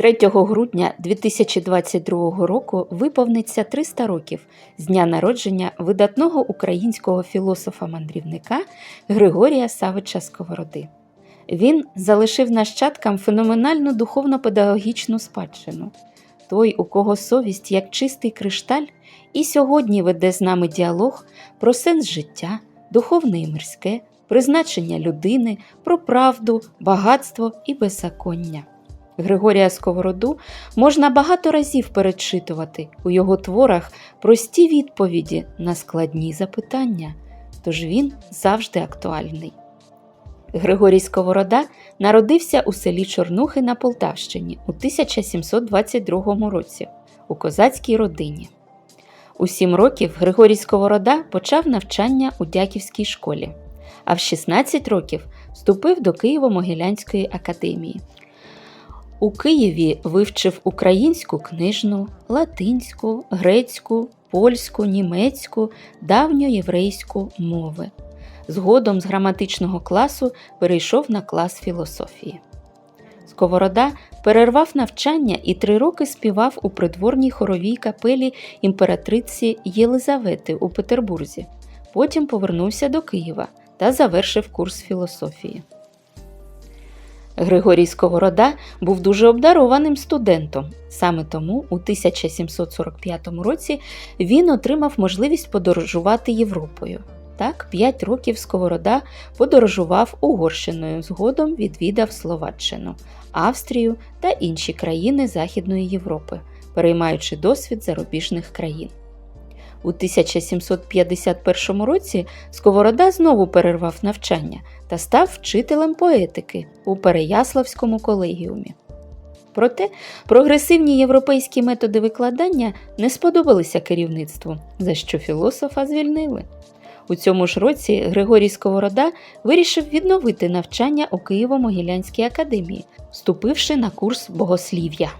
3 грудня 2022 року виповниться 300 років з дня народження видатного українського філософа-мандрівника Григорія Савича Сковороди. Він залишив нащадкам феноменальну духовно-педагогічну спадщину. Той, у кого совість як чистий кришталь, і сьогодні веде з нами діалог про сенс життя, духовне і мирське, призначення людини, про правду, багатство і беззаконня. Григорія Сковороду можна багато разів перечитувати у його творах прості відповіді на складні запитання, тож він завжди актуальний. Григорій Сковорода народився у селі Чорнухи на Полтавщині у 1722 році у козацькій родині. У сім років Григорій Сковорода почав навчання у Дяківській школі, а в 16 років вступив до Києво-Могилянської академії. У Києві вивчив українську книжну, латинську, грецьку, польську, німецьку, давньоєврейську мови. Згодом з граматичного класу перейшов на клас філософії. Сковорода перервав навчання і три роки співав у придворній хоровій капелі імператриці Єлизавети у Петербурзі. Потім повернувся до Києва та завершив курс філософії. Григорій Сковорода був дуже обдарованим студентом. Саме тому у 1745 році він отримав можливість подорожувати Європою. Так, 5 років Сковорода подорожував Угорщиною, згодом відвідав Словаччину, Австрію та інші країни Західної Європи, переймаючи досвід зарубіжних країн. У 1751 році Сковорода знову перервав навчання та став вчителем поетики у Переяславському колегіумі. Проте прогресивні європейські методи викладання не сподобалися керівництву, за що філософа звільнили. У цьому ж році Григорій Сковорода вирішив відновити навчання у Києво-Могилянській академії, вступивши на курс богослів'я.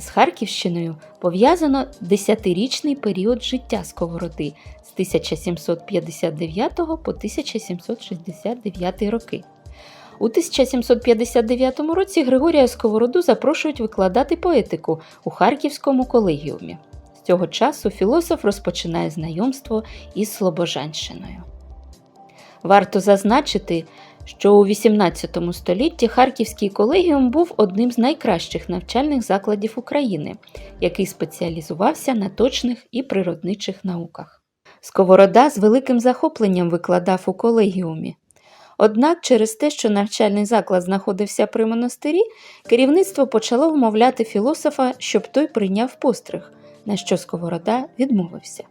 З Харківщиною пов'язано десятирічний період життя Сковороди з 1759 по 1769 роки. У 1759 році Григорія Сковороду запрошують викладати поетику у Харківському колегіумі. З цього часу філософ розпочинає знайомство із Слобожанщиною. Варто зазначити, що у XVIII столітті Харківський колегіум був одним з найкращих навчальних закладів України, який спеціалізувався на точних і природничих науках. Сковорода з великим захопленням викладав у колегіумі. Однак, через те, що навчальний заклад знаходився при монастирі, керівництво почало вмовляти філософа, щоб той прийняв постриг, на що Сковорода відмовився.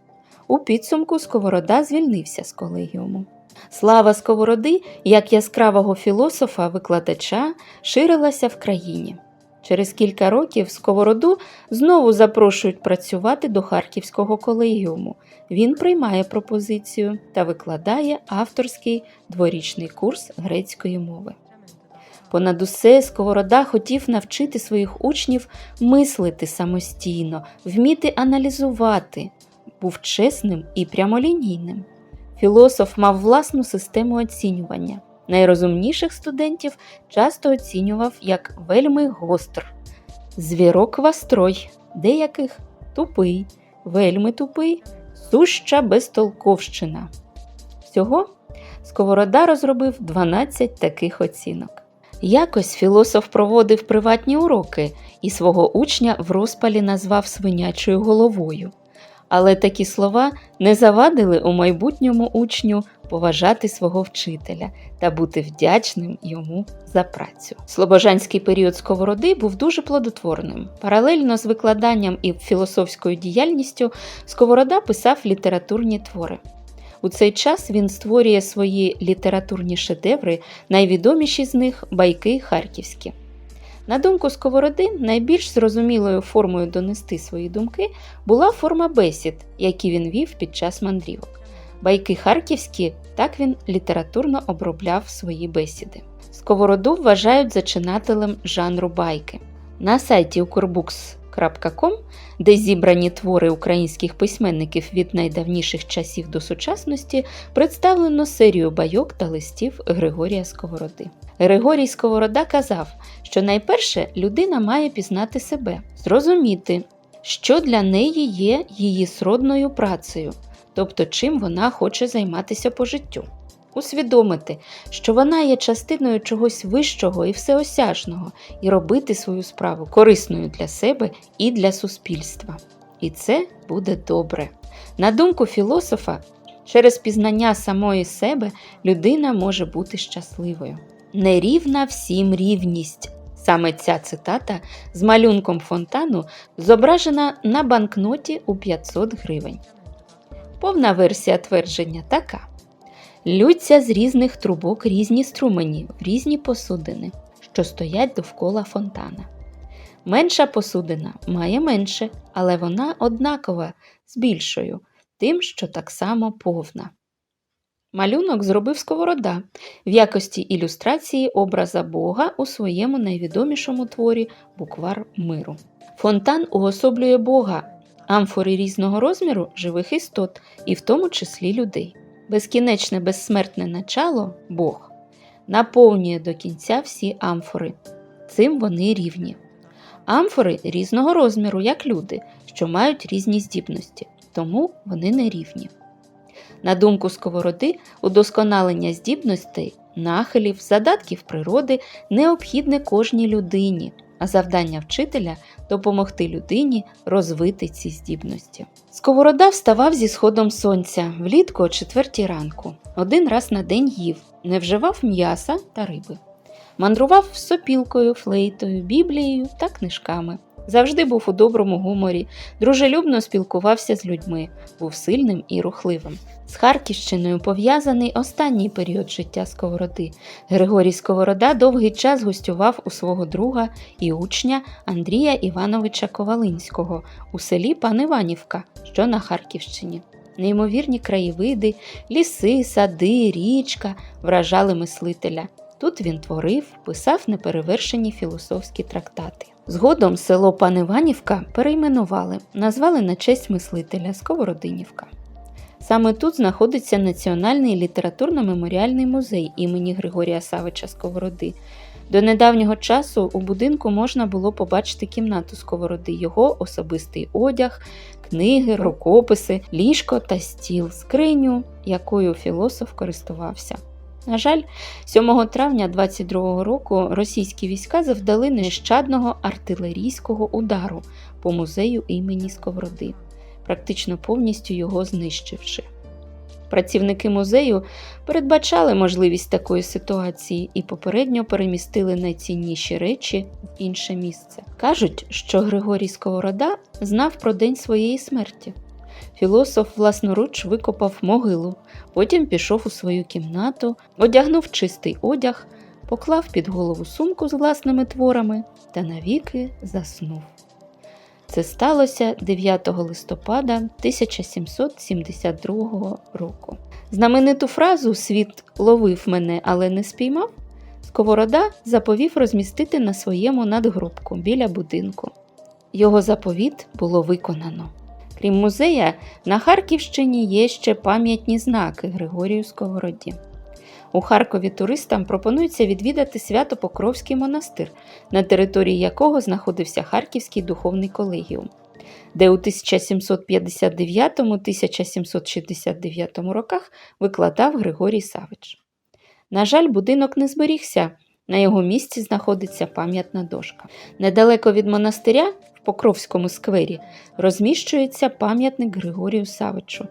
У підсумку Сковорода звільнився з колегіуму. Слава Сковороди, як яскравого філософа-викладача, ширилася в країні. Через кілька років Сковороду знову запрошують працювати до Харківського колегіуму. Він приймає пропозицію та викладає авторський дворічний курс грецької мови. Понад усе Сковорода хотів навчити своїх учнів мислити самостійно, вміти аналізувати, був чесним і прямолінійним. Філософ мав власну систему оцінювання. Найрозумніших студентів часто оцінював як вельми гостр, звірок вастрой, деяких тупий, вельми тупий, суща безтолковщина. Всього Сковорода розробив 12 таких оцінок. Якось філософ проводив приватні уроки і свого учня в розпалі назвав свинячою головою. Але такі слова не завадили у майбутньому учню поважати свого вчителя та бути вдячним йому за працю. Слобожанський період сковороди був дуже плодотворним. Паралельно з викладанням і філософською діяльністю Сковорода писав літературні твори. У цей час він створює свої літературні шедеври, найвідоміші з них байки харківські. На думку Сковороди, найбільш зрозумілою формою донести свої думки була форма бесід, які він вів під час мандрівок. Байки харківські так він літературно обробляв свої бесіди. Сковороду вважають зачинателем жанру байки. На сайті Укрбукс Ком, де зібрані твори українських письменників від найдавніших часів до сучасності, представлено серію байок та листів Григорія Сковороди. Григорій Сковорода казав, що найперше людина має пізнати себе, зрозуміти, що для неї є її сродною працею, тобто чим вона хоче займатися по життю. Усвідомити, що вона є частиною чогось вищого і всеосяжного, і робити свою справу корисною для себе і для суспільства. І це буде добре. На думку філософа, через пізнання самої себе людина може бути щасливою. Нерівна всім рівність. Саме ця цитата з малюнком фонтану зображена на банкноті у 500 гривень. Повна версія твердження така. Лються з різних трубок різні струмені в різні посудини, що стоять довкола фонтана. Менша посудина має менше, але вона однакова з більшою, тим, що так само повна. Малюнок зробив Сковорода в якості ілюстрації образа Бога у своєму найвідомішому творі Буквар миру. Фонтан уособлює Бога, амфори різного розміру живих істот, і в тому числі людей. Безкінечне безсмертне начало Бог наповнює до кінця всі амфори. Цим вони рівні. Амфори різного розміру, як люди, що мають різні здібності, тому вони не рівні. На думку сковороди, удосконалення здібностей, нахилів, задатків природи необхідне кожній людині, а завдання вчителя допомогти людині розвити ці здібності. Сковорода вставав зі сходом сонця влітку о четвертій ранку, один раз на день їв, не вживав м'яса та риби. Мандрував сопілкою, флейтою, біблією та книжками. Завжди був у доброму гуморі, дружелюбно спілкувався з людьми, був сильним і рухливим. З Харківщиною пов'язаний останній період життя Сковороди. Григорій Сковорода довгий час гостював у свого друга і учня Андрія Івановича Ковалинського у селі Паниванівка, що на Харківщині. Неймовірні краєвиди, ліси, сади, річка вражали мислителя. Тут він творив, писав неперевершені філософські трактати. Згодом село Паниванівка перейменували, назвали на честь мислителя Сковородинівка. Саме тут знаходиться Національний літературно-меморіальний музей імені Григорія Савича Сковороди. До недавнього часу у будинку можна було побачити кімнату Сковороди, його особистий одяг, книги, рукописи, ліжко та стіл, скриню, якою філософ користувався. На жаль, 7 травня 22 року російські війська завдали нещадного артилерійського удару по музею імені Сковороди, практично повністю його знищивши. Працівники музею передбачали можливість такої ситуації і попередньо перемістили найцінніші речі в інше місце. Кажуть, що Григорій Сковорода знав про день своєї смерті. Філософ власноруч викопав могилу, потім пішов у свою кімнату, одягнув чистий одяг, поклав під голову сумку з власними творами та навіки заснув. Це сталося 9 листопада 1772 року. Знамениту фразу Світ ловив мене, але не спіймав. Сковорода заповів розмістити на своєму надгробку біля будинку. Його заповіт було виконано. Крім музея, на Харківщині є ще пам'ятні знаки Григорію Сковороді. У Харкові туристам пропонується відвідати Свято-Покровський монастир, на території якого знаходився Харківський духовний колегіум, де у 1759-1769 роках викладав Григорій Савич. На жаль, будинок не зберігся, на його місці знаходиться пам'ятна дошка. Недалеко від монастиря в Покровському сквері розміщується пам'ятник Григорію Савичу.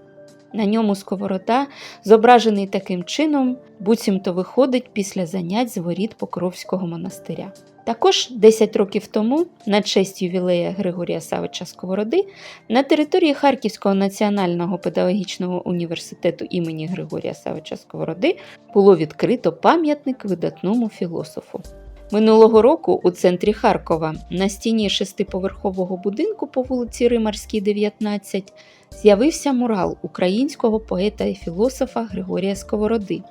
На ньому сковорода, зображений таким чином, буцімто виходить після занять з воріт Покровського монастиря. Також 10 років тому, на честь ювілея Григорія Савича Сковороди, на території Харківського національного педагогічного університету імені Григорія Савича Сковороди було відкрито пам'ятник видатному філософу. Минулого року у центрі Харкова на стіні шестиповерхового будинку по вулиці Римарській, 19, з'явився мурал українського поета і філософа Григорія Сковороди.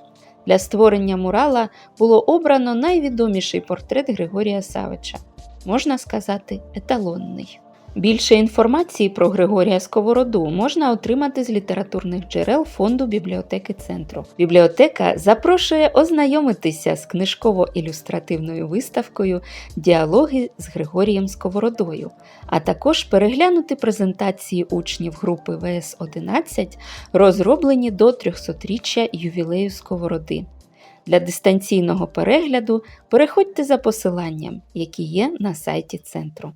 Для створення мурала було обрано найвідоміший портрет Григорія Савича, можна сказати, еталонний. Більше інформації про Григорія Сковороду можна отримати з літературних джерел фонду бібліотеки центру. Бібліотека запрошує ознайомитися з книжково-ілюстративною виставкою Діалоги з Григорієм Сковородою, а також переглянути презентації учнів групи ВС 11 розроблені до 300-річчя ювілею Сковороди. Для дистанційного перегляду переходьте за посиланням, які є на сайті центру.